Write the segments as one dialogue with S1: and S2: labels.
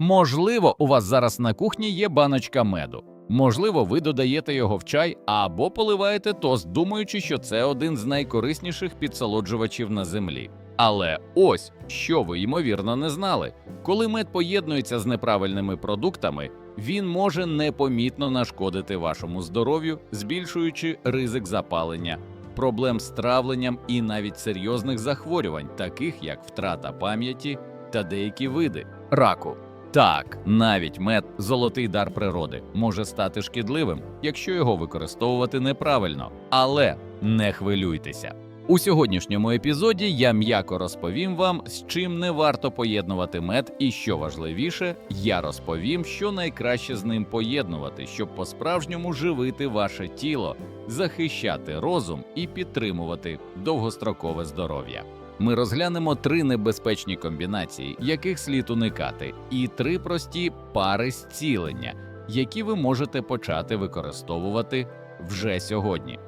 S1: Можливо, у вас зараз на кухні є баночка меду. Можливо, ви додаєте його в чай або поливаєте тост, думаючи, що це один з найкорисніших підсолоджувачів на землі. Але ось що ви ймовірно не знали: коли мед поєднується з неправильними продуктами, він може непомітно нашкодити вашому здоров'ю, збільшуючи ризик запалення, проблем з травленням і навіть серйозних захворювань, таких як втрата пам'яті та деякі види раку. Так, навіть мед, золотий дар природи, може стати шкідливим, якщо його використовувати неправильно. Але не хвилюйтеся. У сьогоднішньому епізоді я м'яко розповім вам, з чим не варто поєднувати мед, і що важливіше, я розповім, що найкраще з ним поєднувати, щоб по-справжньому живити ваше тіло, захищати розум і підтримувати довгострокове здоров'я. Ми розглянемо три небезпечні комбінації, яких слід уникати, і три прості пари зцілення, які ви можете почати використовувати вже сьогодні.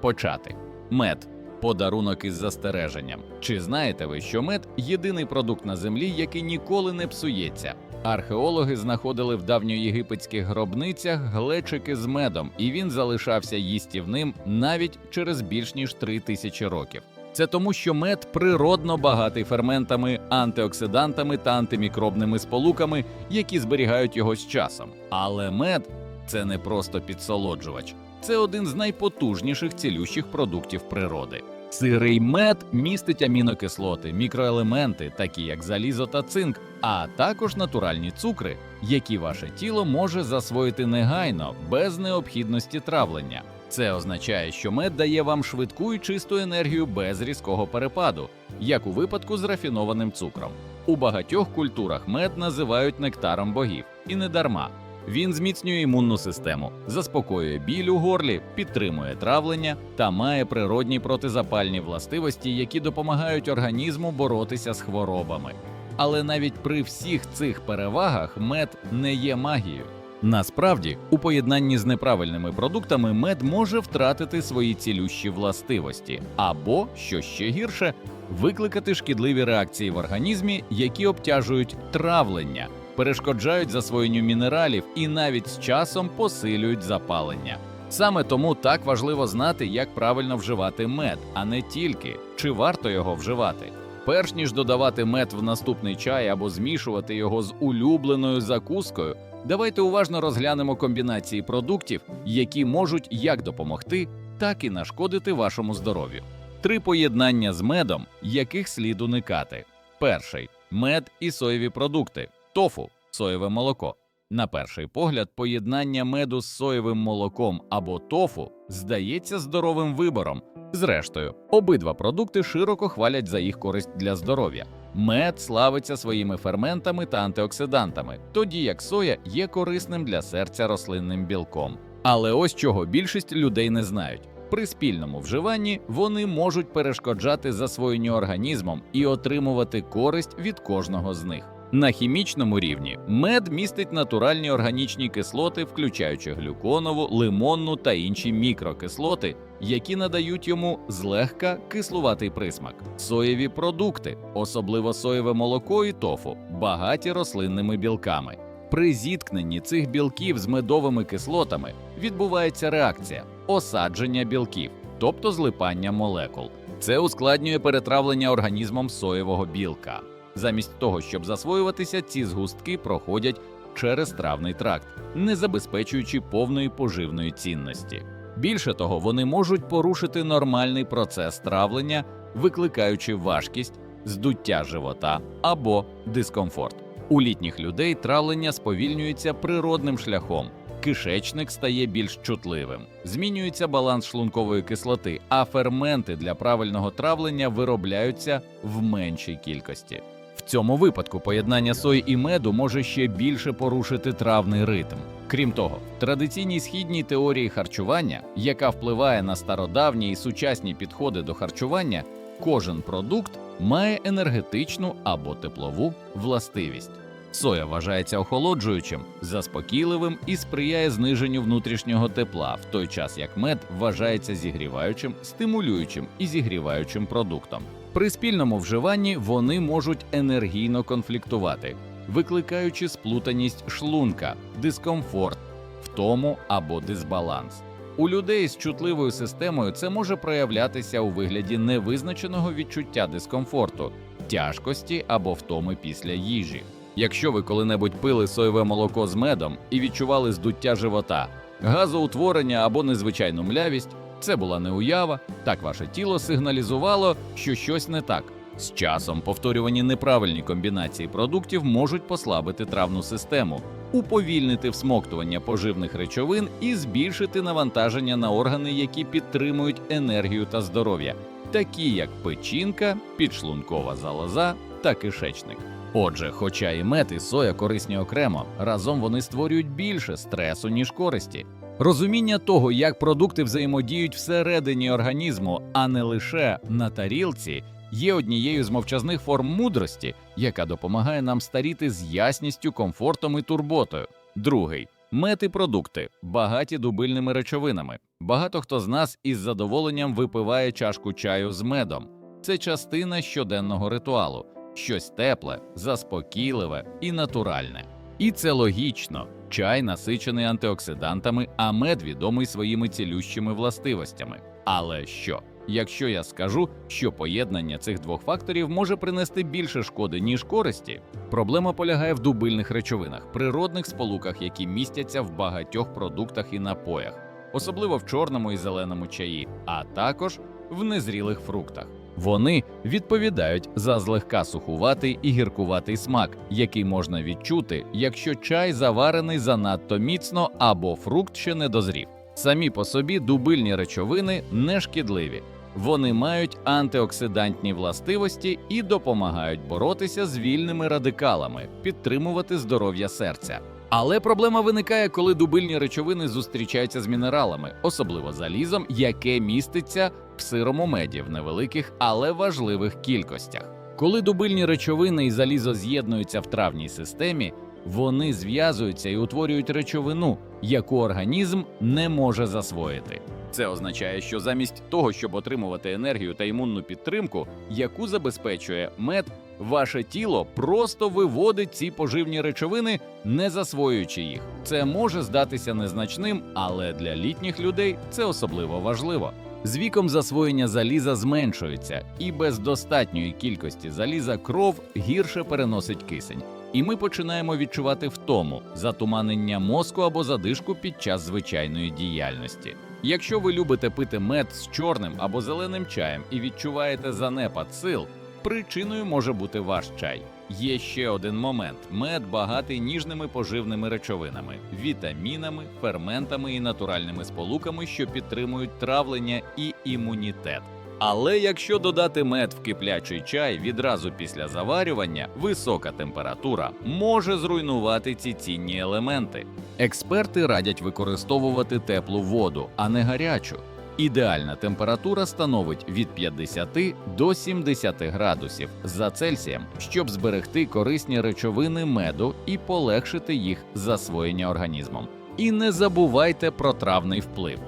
S1: Почати мед. Подарунок із застереженням. Чи знаєте ви, що мед єдиний продукт на землі, який ніколи не псується? Археологи знаходили в давньоєгипетських гробницях глечики з медом, і він залишався їстівним навіть через більш ніж три тисячі років. Це тому, що мед природно багатий ферментами, антиоксидантами та антимікробними сполуками, які зберігають його з часом. Але мед це не просто підсолоджувач, це один з найпотужніших цілющих продуктів природи. Сирий мед містить амінокислоти, мікроелементи, такі як залізо та цинк, а також натуральні цукри, які ваше тіло може засвоїти негайно, без необхідності травлення. Це означає, що мед дає вам швидку і чисту енергію без різкого перепаду, як у випадку з рафінованим цукром. У багатьох культурах мед називають нектаром богів, і не дарма. Він зміцнює імунну систему, заспокоює біль у горлі, підтримує травлення та має природні протизапальні властивості, які допомагають організму боротися з хворобами. Але навіть при всіх цих перевагах мед не є магією. Насправді, у поєднанні з неправильними продуктами мед може втратити свої цілющі властивості, або, що ще гірше, викликати шкідливі реакції в організмі, які обтяжують травлення, перешкоджають засвоєнню мінералів і навіть з часом посилюють запалення. Саме тому так важливо знати, як правильно вживати мед, а не тільки чи варто його вживати. Перш ніж додавати мед в наступний чай або змішувати його з улюбленою закускою, давайте уважно розглянемо комбінації продуктів, які можуть як допомогти, так і нашкодити вашому здоров'ю. Три поєднання з медом, яких слід уникати. Перший мед і соєві продукти, тофу, соєве молоко. На перший погляд, поєднання меду з соєвим молоком або тофу здається здоровим вибором. Зрештою, обидва продукти широко хвалять за їх користь для здоров'я. Мед славиться своїми ферментами та антиоксидантами, тоді як соя є корисним для серця рослинним білком. Але ось чого більшість людей не знають. При спільному вживанні вони можуть перешкоджати засвоєнню організмом і отримувати користь від кожного з них. На хімічному рівні мед містить натуральні органічні кислоти, включаючи глюконову, лимонну та інші мікрокислоти, які надають йому злегка кислуватий присмак. Соєві продукти, особливо соєве молоко і тофу, багаті рослинними білками. При зіткненні цих білків з медовими кислотами відбувається реакція осадження білків, тобто злипання молекул. Це ускладнює перетравлення організмом соєвого білка. Замість того, щоб засвоюватися, ці згустки проходять через травний тракт, не забезпечуючи повної поживної цінності. Більше того, вони можуть порушити нормальний процес травлення, викликаючи важкість, здуття живота або дискомфорт. У літніх людей травлення сповільнюється природним шляхом. Кишечник стає більш чутливим, змінюється баланс шлункової кислоти, а ферменти для правильного травлення виробляються в меншій кількості. Цьому випадку поєднання сої і меду може ще більше порушити травний ритм. Крім того, в традиційній східній теорії харчування, яка впливає на стародавні і сучасні підходи до харчування, кожен продукт має енергетичну або теплову властивість. Соя вважається охолоджуючим, заспокійливим і сприяє зниженню внутрішнього тепла, в той час як мед вважається зігріваючим, стимулюючим і зігріваючим продуктом. При спільному вживанні вони можуть енергійно конфліктувати, викликаючи сплутаність шлунка, дискомфорт, втому або дисбаланс. У людей з чутливою системою це може проявлятися у вигляді невизначеного відчуття дискомфорту, тяжкості або втоми після їжі. Якщо ви коли-небудь пили соєве молоко з медом і відчували здуття живота, газоутворення або незвичайну млявість, це була не уява, так ваше тіло сигналізувало, що щось не так. З часом повторювані неправильні комбінації продуктів можуть послабити травну систему, уповільнити всмоктування поживних речовин і збільшити навантаження на органи, які підтримують енергію та здоров'я, такі як печінка, підшлункова залоза та кишечник. Отже, хоча і мед, і соя корисні окремо, разом вони створюють більше стресу, ніж користі. Розуміння того, як продукти взаємодіють всередині організму, а не лише на тарілці, є однією з мовчазних форм мудрості, яка допомагає нам старіти з ясністю, комфортом і турботою. Другий мети продукти, багаті дубильними речовинами. Багато хто з нас із задоволенням випиває чашку чаю з медом. Це частина щоденного ритуалу, щось тепле, заспокійливе і натуральне. І це логічно. Чай насичений антиоксидантами, а мед відомий своїми цілющими властивостями. Але що? Якщо я скажу, що поєднання цих двох факторів може принести більше шкоди, ніж користі, проблема полягає в дубильних речовинах, природних сполуках, які містяться в багатьох продуктах і напоях, особливо в чорному і зеленому чаї, а також в незрілих фруктах. Вони відповідають за злегка сухуватий і гіркуватий смак, який можна відчути, якщо чай заварений занадто міцно або фрукт ще не дозрів. Самі по собі дубильні речовини не шкідливі. Вони мають антиоксидантні властивості і допомагають боротися з вільними радикалами, підтримувати здоров'я серця. Але проблема виникає, коли дубильні речовини зустрічаються з мінералами, особливо залізом, яке міститься в сирому меді в невеликих, але важливих кількостях. Коли дубильні речовини і залізо з'єднуються в травній системі, вони зв'язуються і утворюють речовину, яку організм не може засвоїти. Це означає, що замість того, щоб отримувати енергію та імунну підтримку, яку забезпечує мед, ваше тіло просто виводить ці поживні речовини, не засвоюючи їх. Це може здатися незначним, але для літніх людей це особливо важливо. З віком засвоєння заліза зменшується, і без достатньої кількості заліза кров гірше переносить кисень. І ми починаємо відчувати втому, затуманення мозку або задишку під час звичайної діяльності. Якщо ви любите пити мед з чорним або зеленим чаєм і відчуваєте занепад сил, причиною може бути ваш чай. Є ще один момент: мед багатий ніжними поживними речовинами, вітамінами, ферментами і натуральними сполуками, що підтримують травлення і імунітет. Але якщо додати мед в киплячий чай відразу після заварювання, висока температура може зруйнувати ці цінні елементи. Експерти радять використовувати теплу воду, а не гарячу. Ідеальна температура становить від 50 до 70 градусів за Цельсієм, щоб зберегти корисні речовини меду і полегшити їх засвоєння організмом. І не забувайте про травний вплив.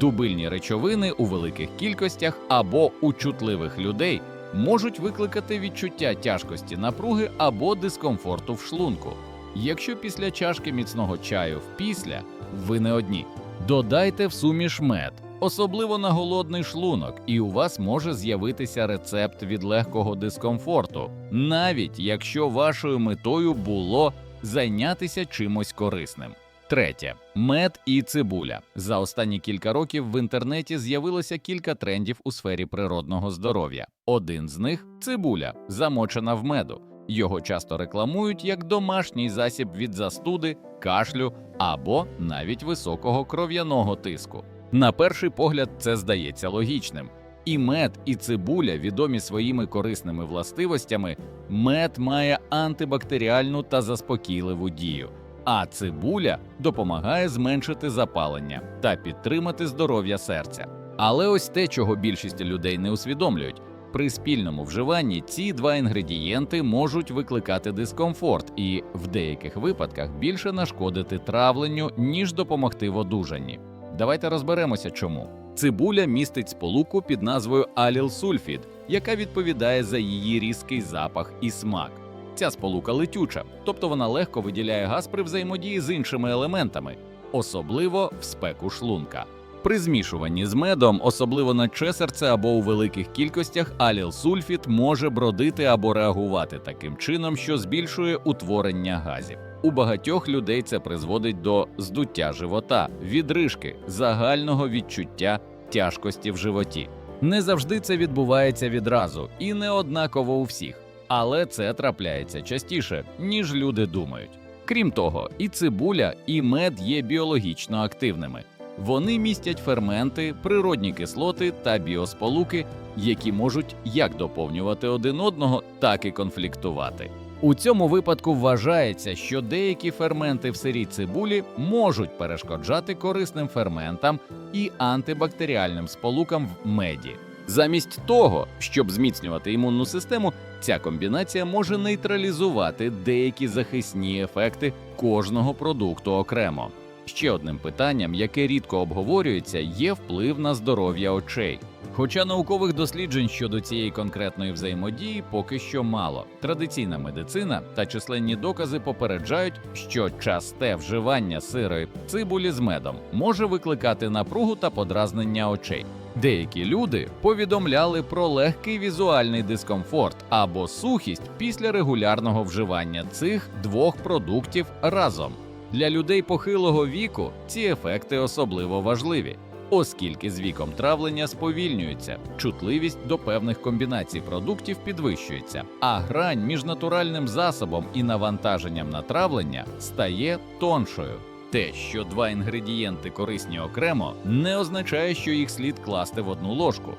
S1: Дубильні речовини у великих кількостях або у чутливих людей можуть викликати відчуття тяжкості напруги або дискомфорту в шлунку. Якщо після чашки міцного чаю в після ви не одні, додайте в суміш мед, особливо на голодний шлунок, і у вас може з'явитися рецепт від легкого дискомфорту, навіть якщо вашою метою було зайнятися чимось корисним. Третє мед і цибуля. За останні кілька років в інтернеті з'явилося кілька трендів у сфері природного здоров'я. Один з них цибуля, замочена в меду. Його часто рекламують як домашній засіб від застуди, кашлю або навіть високого кров'яного тиску. На перший погляд, це здається логічним. І мед, і цибуля відомі своїми корисними властивостями. Мед має антибактеріальну та заспокійливу дію. А цибуля допомагає зменшити запалення та підтримати здоров'я серця. Але ось те, чого більшість людей не усвідомлюють. При спільному вживанні ці два інгредієнти можуть викликати дискомфорт і в деяких випадках більше нашкодити травленню, ніж допомогти в одужанні. Давайте розберемося, чому. Цибуля містить сполуку під назвою алілсульфід, яка відповідає за її різкий запах і смак. Ця сполука летюча, тобто вона легко виділяє газ при взаємодії з іншими елементами, особливо в спеку шлунка. При змішуванні з медом, особливо на чесерце або у великих кількостях, алілсульфіт може бродити або реагувати таким чином, що збільшує утворення газів. У багатьох людей це призводить до здуття живота, відрижки, загального відчуття тяжкості в животі. Не завжди це відбувається відразу і не однаково у всіх, але це трапляється частіше, ніж люди думають. Крім того, і цибуля, і мед є біологічно активними. Вони містять ферменти, природні кислоти та біосполуки, які можуть як доповнювати один одного, так і конфліктувати. У цьому випадку вважається, що деякі ферменти в сирій цибулі можуть перешкоджати корисним ферментам і антибактеріальним сполукам в меді. Замість того, щоб зміцнювати імунну систему, ця комбінація може нейтралізувати деякі захисні ефекти кожного продукту окремо. Ще одним питанням, яке рідко обговорюється, є вплив на здоров'я очей. Хоча наукових досліджень щодо цієї конкретної взаємодії поки що мало. Традиційна медицина та численні докази попереджають, що часте вживання сирої цибулі з медом може викликати напругу та подразнення очей. Деякі люди повідомляли про легкий візуальний дискомфорт або сухість після регулярного вживання цих двох продуктів разом. Для людей похилого віку ці ефекти особливо важливі, оскільки з віком травлення сповільнюється, чутливість до певних комбінацій продуктів підвищується, а грань між натуральним засобом і навантаженням на травлення стає тоншою. Те, що два інгредієнти корисні окремо, не означає, що їх слід класти в одну ложку.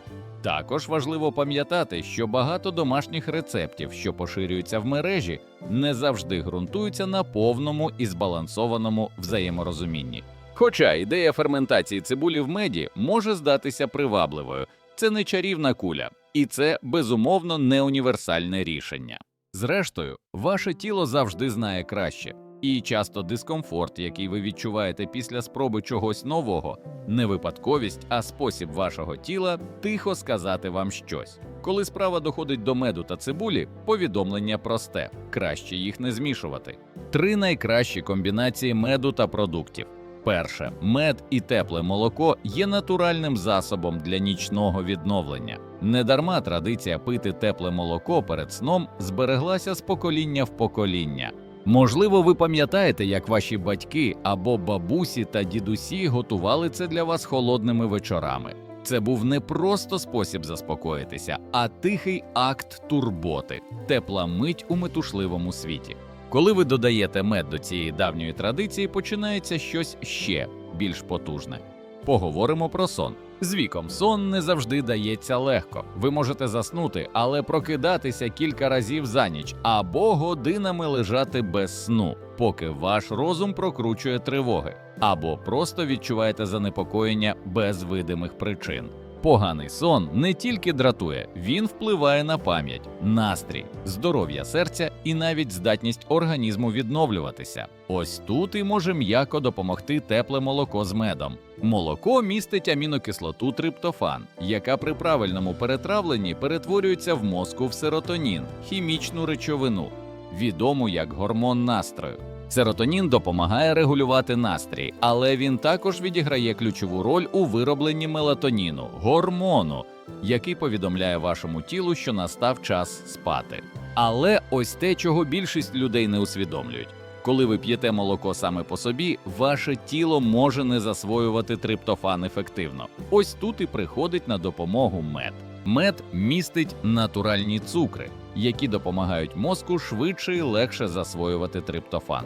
S1: Також важливо пам'ятати, що багато домашніх рецептів, що поширюються в мережі, не завжди ґрунтуються на повному і збалансованому взаєморозумінні. Хоча ідея ферментації цибулі в меді може здатися привабливою, це не чарівна куля, і це безумовно не універсальне рішення. Зрештою, ваше тіло завжди знає краще, і часто дискомфорт, який ви відчуваєте після спроби чогось нового, не випадковість, а спосіб вашого тіла тихо сказати вам щось. Коли справа доходить до меду та цибулі, повідомлення просте: краще їх не змішувати. Три найкращі комбінації меду та продуктів. Перше, мед і тепле молоко є натуральним засобом для нічного відновлення. Недарма традиція пити тепле молоко перед сном збереглася з покоління в покоління. Можливо, ви пам'ятаєте, як ваші батьки або бабусі та дідусі готували це для вас холодними вечорами. Це був не просто спосіб заспокоїтися, а тихий акт турботи, тепла мить у метушливому світі. Коли ви додаєте мед до цієї давньої традиції, починається щось ще більш потужне. Поговоримо про сон. З віком сон не завжди дається легко. Ви можете заснути, але прокидатися кілька разів за ніч або годинами лежати без сну, поки ваш розум прокручує тривоги, або просто відчуваєте занепокоєння без видимих причин. Поганий сон не тільки дратує, він впливає на пам'ять, настрій, здоров'я серця і навіть здатність організму відновлюватися. Ось тут і може м'яко допомогти тепле молоко з медом. Молоко містить амінокислоту триптофан, яка при правильному перетравленні перетворюється в мозку в серотонін, хімічну речовину, відому як гормон настрою. Серотонін допомагає регулювати настрій, але він також відіграє ключову роль у виробленні мелатоніну, гормону, який повідомляє вашому тілу, що настав час спати. Але ось те, чого більшість людей не усвідомлюють. Коли ви п'єте молоко саме по собі, ваше тіло може не засвоювати триптофан ефективно. Ось тут і приходить на допомогу мед. Мед містить натуральні цукри, які допомагають мозку швидше і легше засвоювати триптофан.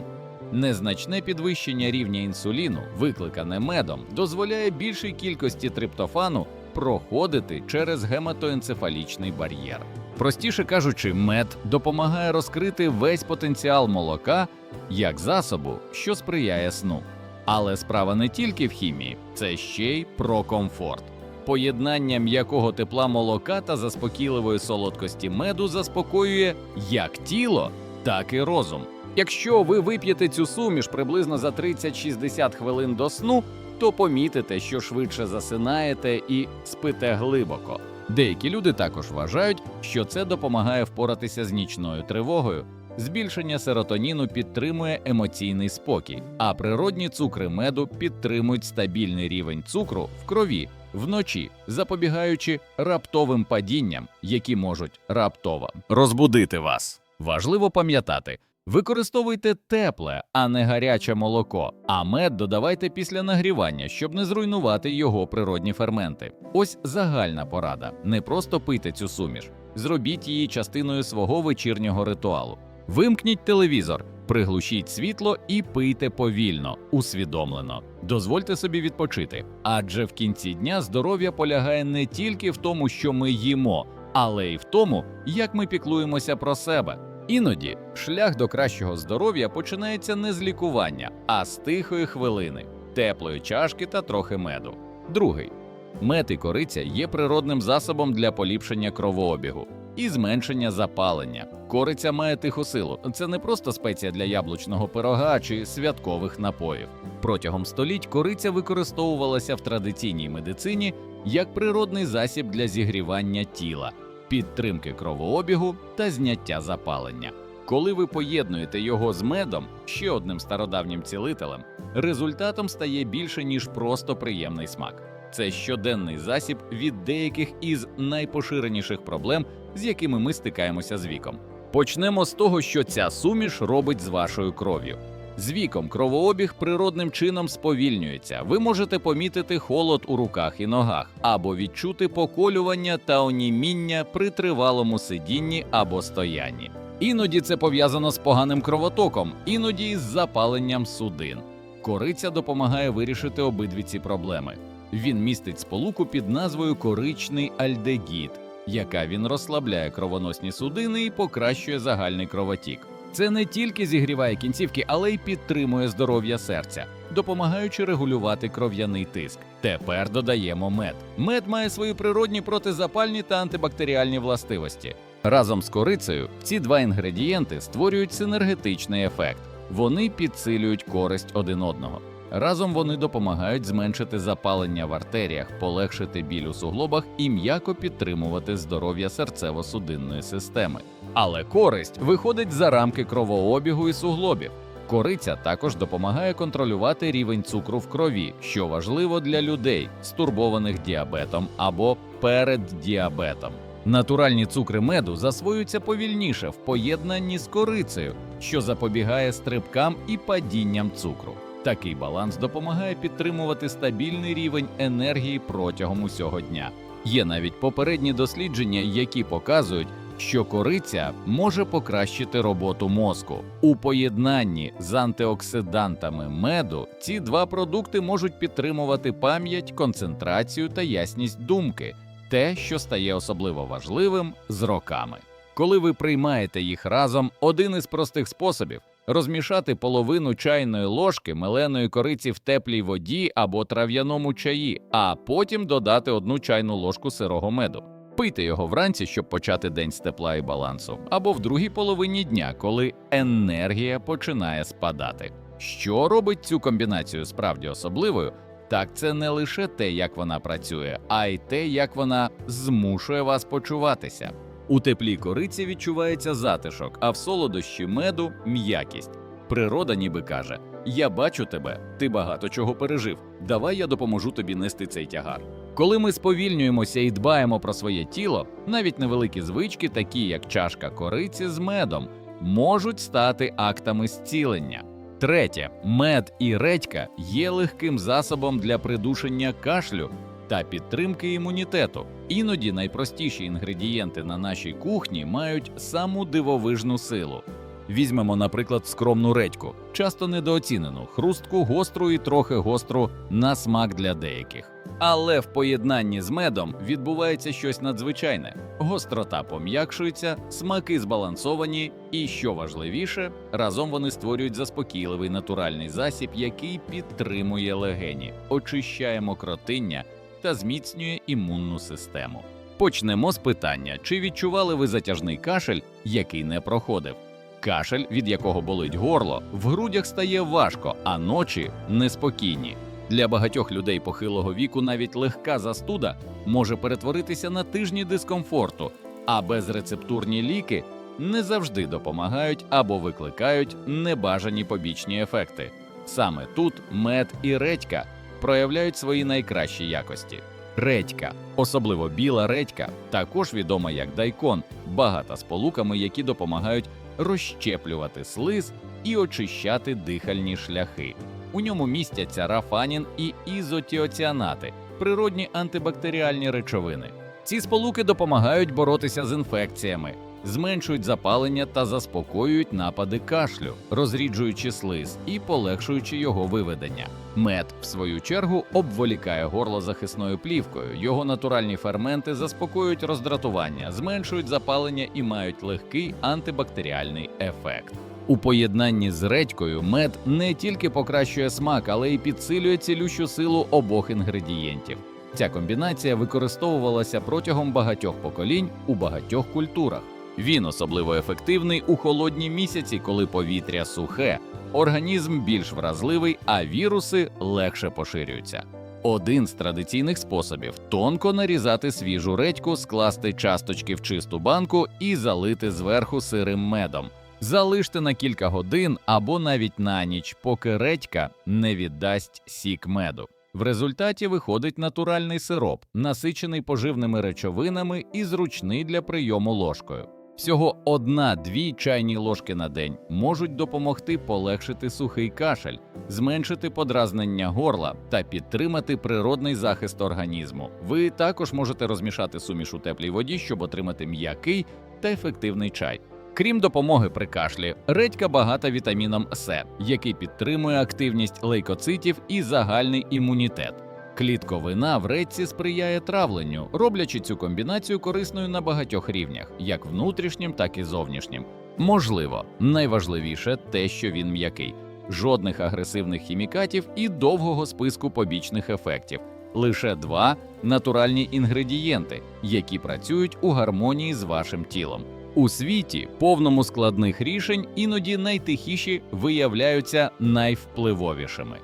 S1: Незначне підвищення рівня інсуліну, викликане медом, дозволяє більшій кількості триптофану проходити через гематоенцефалічний бар'єр. Простіше кажучи, мед допомагає розкрити весь потенціал молока як засобу, що сприяє сну. Але справа не тільки в хімії, це ще й про комфорт. Поєднання м'якого тепла молока та заспокійливої солодкості меду заспокоює як тіло, так і розум. Якщо ви вип'єте цю суміш приблизно за 30-60 хвилин до сну, то помітите, що швидше засинаєте і спите глибоко. Деякі люди також вважають, що це допомагає впоратися з нічною тривогою Збільшення серотоніну підтримує емоційний спокій, а природні цукри меду підтримують стабільний рівень цукру в крові вночі, запобігаючи раптовим падінням, які можуть раптово розбудити вас. Важливо пам'ятати. Використовуйте тепле, а не гаряче молоко, а мед додавайте після нагрівання, щоб не зруйнувати його природні ферменти. Ось загальна порада: не просто пийте цю суміш, зробіть її частиною свого вечірнього ритуалу. Вимкніть телевізор, приглушіть світло і пийте повільно, усвідомлено. Дозвольте собі відпочити, адже в кінці дня здоров'я полягає не тільки в тому, що ми їмо, але й в тому, як ми піклуємося про себе. Іноді шлях до кращого здоров'я починається не з лікування, а з тихої хвилини, теплої чашки та трохи меду. Другий мед і кориця є природним засобом для поліпшення кровообігу і зменшення запалення. Кориця має тиху силу. Це не просто спеція для яблучного пирога чи святкових напоїв. Протягом століть кориця використовувалася в традиційній медицині як природний засіб для зігрівання тіла, підтримки кровообігу та зняття запалення. Коли ви поєднуєте його з медом, ще одним стародавнім цілителем, результатом стає більше ніж просто приємний смак. Це щоденний засіб від деяких із найпоширеніших проблем, з якими ми стикаємося з віком. Почнемо з того, що ця суміш робить з вашою кров'ю. З віком кровообіг природним чином сповільнюється. Ви можете помітити холод у руках і ногах, або відчути поколювання та оніміння при тривалому сидінні або стоянні. Іноді це пов'язано з поганим кровотоком, іноді із запаленням судин. Кориця допомагає вирішити обидві ці проблеми. Він містить сполуку під назвою коричний альдегід, яка він розслабляє кровоносні судини і покращує загальний кровотік. Це не тільки зігріває кінцівки, але й підтримує здоров'я серця, допомагаючи регулювати кров'яний тиск. Тепер додаємо мед. Мед має свої природні протизапальні та антибактеріальні властивості. Разом з корицею ці два інгредієнти створюють синергетичний ефект. Вони підсилюють користь один одного. Разом вони допомагають зменшити запалення в артеріях, полегшити біль у суглобах і м'яко підтримувати здоров'я серцево-судинної системи. Але користь виходить за рамки кровообігу і суглобів. Кориця також допомагає контролювати рівень цукру в крові, що важливо для людей, стурбованих діабетом або перед діабетом. Натуральні цукри меду засвоюються повільніше в поєднанні з корицею, що запобігає стрибкам і падінням цукру. Такий баланс допомагає підтримувати стабільний рівень енергії протягом усього дня. Є навіть попередні дослідження, які показують, що кориця може покращити роботу мозку. У поєднанні з антиоксидантами меду ці два продукти можуть підтримувати пам'ять, концентрацію та ясність думки, те, що стає особливо важливим з роками. Коли ви приймаєте їх разом, один із простих способів розмішати половину чайної ложки меленої кориці в теплій воді або трав'яному чаї, а потім додати одну чайну ложку сирого меду. Пийте його вранці, щоб почати день з тепла і балансу, або в другій половині дня, коли енергія починає спадати. Що робить цю комбінацію справді особливою? Так це не лише те, як вона працює, а й те, як вона змушує вас почуватися. У теплій кориці відчувається затишок, а в солодощі меду м'якість. Природа ніби каже: Я бачу тебе, ти багато чого пережив. Давай я допоможу тобі нести цей тягар. Коли ми сповільнюємося і дбаємо про своє тіло, навіть невеликі звички, такі як чашка кориці з медом, можуть стати актами зцілення. Третє, мед і редька є легким засобом для придушення кашлю та підтримки імунітету. Іноді найпростіші інгредієнти на нашій кухні мають саму дивовижну силу. Візьмемо, наприклад, скромну редьку, часто недооцінену, хрустку, гостру і трохи гостру на смак для деяких. Але в поєднанні з медом відбувається щось надзвичайне. Гострота пом'якшується, смаки збалансовані, і що важливіше, разом вони створюють заспокійливий натуральний засіб, який підтримує легені, очищає мокротиння та зміцнює імунну систему. Почнемо з питання: чи відчували ви затяжний кашель, який не проходив? Кашель, від якого болить горло, в грудях стає важко, а ночі неспокійні. Для багатьох людей похилого віку навіть легка застуда може перетворитися на тижні дискомфорту, а безрецептурні ліки не завжди допомагають або викликають небажані побічні ефекти. Саме тут мед і редька проявляють свої найкращі якості. Редька, особливо біла редька, також відома як дайкон, багата сполуками, які допомагають розщеплювати слиз і очищати дихальні шляхи. У ньому містяться рафанін і ізотіоціанати, природні антибактеріальні речовини. Ці сполуки допомагають боротися з інфекціями, зменшують запалення та заспокоюють напади кашлю, розріджуючи слиз і полегшуючи його виведення. Мед, в свою чергу, обволікає горло захисною плівкою. Його натуральні ферменти заспокоюють роздратування, зменшують запалення і мають легкий антибактеріальний ефект. У поєднанні з редькою мед не тільки покращує смак, але й підсилює цілющу силу обох інгредієнтів. Ця комбінація використовувалася протягом багатьох поколінь у багатьох культурах. Він особливо ефективний у холодні місяці, коли повітря сухе, організм більш вразливий, а віруси легше поширюються. Один з традиційних способів тонко нарізати свіжу редьку, скласти часточки в чисту банку і залити зверху сирим медом. Залиште на кілька годин або навіть на ніч, поки редька не віддасть сік меду. В результаті виходить натуральний сироп, насичений поживними речовинами і зручний для прийому ложкою. Всього одна-дві чайні ложки на день можуть допомогти полегшити сухий кашель, зменшити подразнення горла та підтримати природний захист організму. Ви також можете розмішати суміш у теплій воді, щоб отримати м'який та ефективний чай. Крім допомоги при кашлі, редька багата вітаміном С, який підтримує активність лейкоцитів і загальний імунітет. Клітковина в редьці сприяє травленню, роблячи цю комбінацію корисною на багатьох рівнях, як внутрішнім, так і зовнішнім. Можливо, найважливіше те, що він м'який, жодних агресивних хімікатів і довгого списку побічних ефектів. Лише два натуральні інгредієнти, які працюють у гармонії з вашим тілом. У світі, повному складних рішень, іноді найтихіші виявляються найвпливовішими.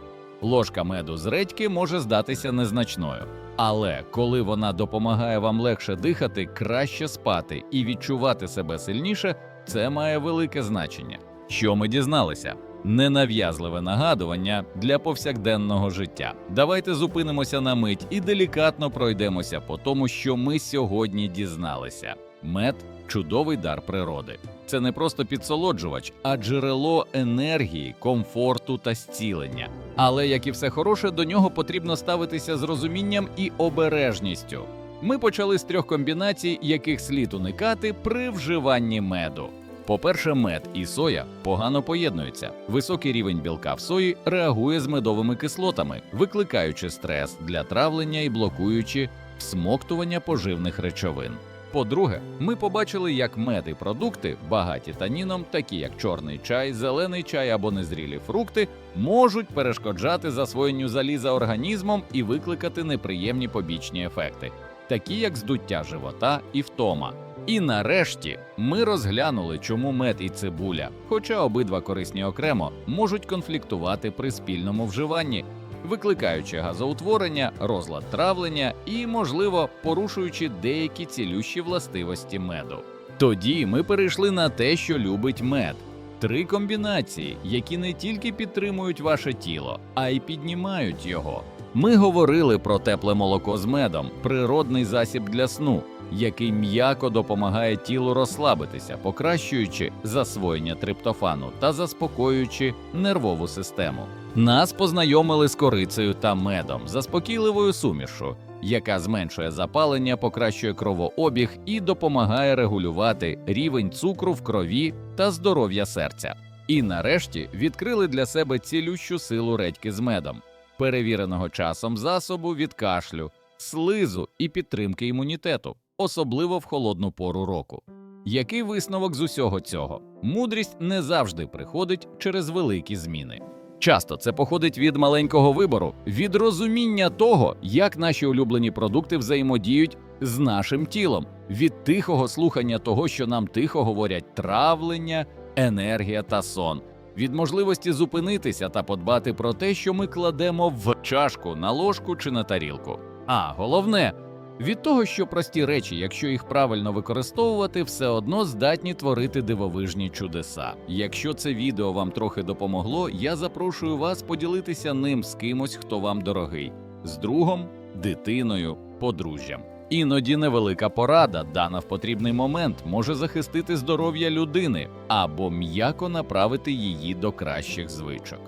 S1: Ложка меду з редьки може здатися незначною, але коли вона допомагає вам легше дихати, краще спати і відчувати себе сильніше, це має велике значення. Що ми дізналися? Ненав'язливе нагадування для повсякденного життя. Давайте зупинимося на мить і делікатно пройдемося по тому, що ми сьогодні дізналися. Мед чудовий дар природи. Це не просто підсолоджувач, а джерело енергії, комфорту та зцілення. Але як і все хороше, до нього потрібно ставитися з розумінням і обережністю. Ми почали з трьох комбінацій, яких слід уникати при вживанні меду. По-перше, мед і соя погано поєднуються. Високий рівень білка в сої реагує з медовими кислотами, викликаючи стрес для травлення і блокуючи всмоктування поживних речовин. По-друге, ми побачили, як мед і продукти, багаті таніном, такі як чорний чай, зелений чай або незрілі фрукти, можуть перешкоджати засвоєнню заліза організмом і викликати неприємні побічні ефекти, такі як здуття живота і втома. І нарешті ми розглянули, чому мед і цибуля, хоча обидва корисні окремо, можуть конфліктувати при спільному вживанні, викликаючи газоутворення, розлад травлення і, можливо, порушуючи деякі цілющі властивості меду. Тоді ми перейшли на те, що любить мед. Три комбінації, які не тільки підтримують ваше тіло, а й піднімають його. Ми говорили про тепле молоко з медом, природний засіб для сну, який м'яко допомагає тілу розслабитися, покращуючи засвоєння триптофану та заспокоюючи нервову систему. Нас познайомили з корицею та медом, заспокійливою сумішу, яка зменшує запалення, покращує кровообіг і допомагає регулювати рівень цукру в крові та здоров'я серця. І нарешті відкрили для себе цілющу силу редьки з медом, перевіреного часом засобу від кашлю, слизу і підтримки імунітету, особливо в холодну пору року. Який висновок з усього цього? Мудрість не завжди приходить через великі зміни. Часто це походить від маленького вибору, від розуміння того, як наші улюблені продукти взаємодіють з нашим тілом, від тихого слухання того, що нам тихо говорять травлення, енергія та сон, від можливості зупинитися та подбати про те, що ми кладемо в чашку, на ложку чи на тарілку. А головне Від того, що прості речі, якщо їх правильно використовувати, все одно здатні творити дивовижні чудеса. Якщо це відео вам трохи допомогло, я запрошую вас поділитися ним з кимось, хто вам дорогий, з другом, дитиною, подружжям. Іноді невелика порада, дана в потрібний момент, може захистити здоров'я людини або м'яко направити її до кращих звичок.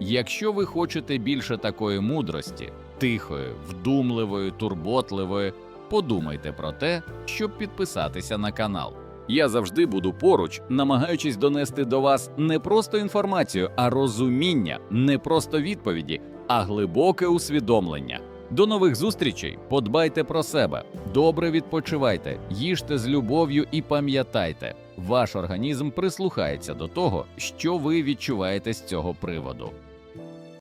S1: Якщо ви хочете більше такої мудрості, тихої, вдумливої, турботливої, подумайте про те, щоб підписатися на канал. Я завжди буду поруч, намагаючись донести до вас не просто інформацію, а розуміння, не просто відповіді, а глибоке усвідомлення. До нових зустрічей, подбайте про себе, добре відпочивайте, їжте з любов'ю і пам'ятайте, ваш організм прислухається до того, що ви відчуваєте з цього приводу.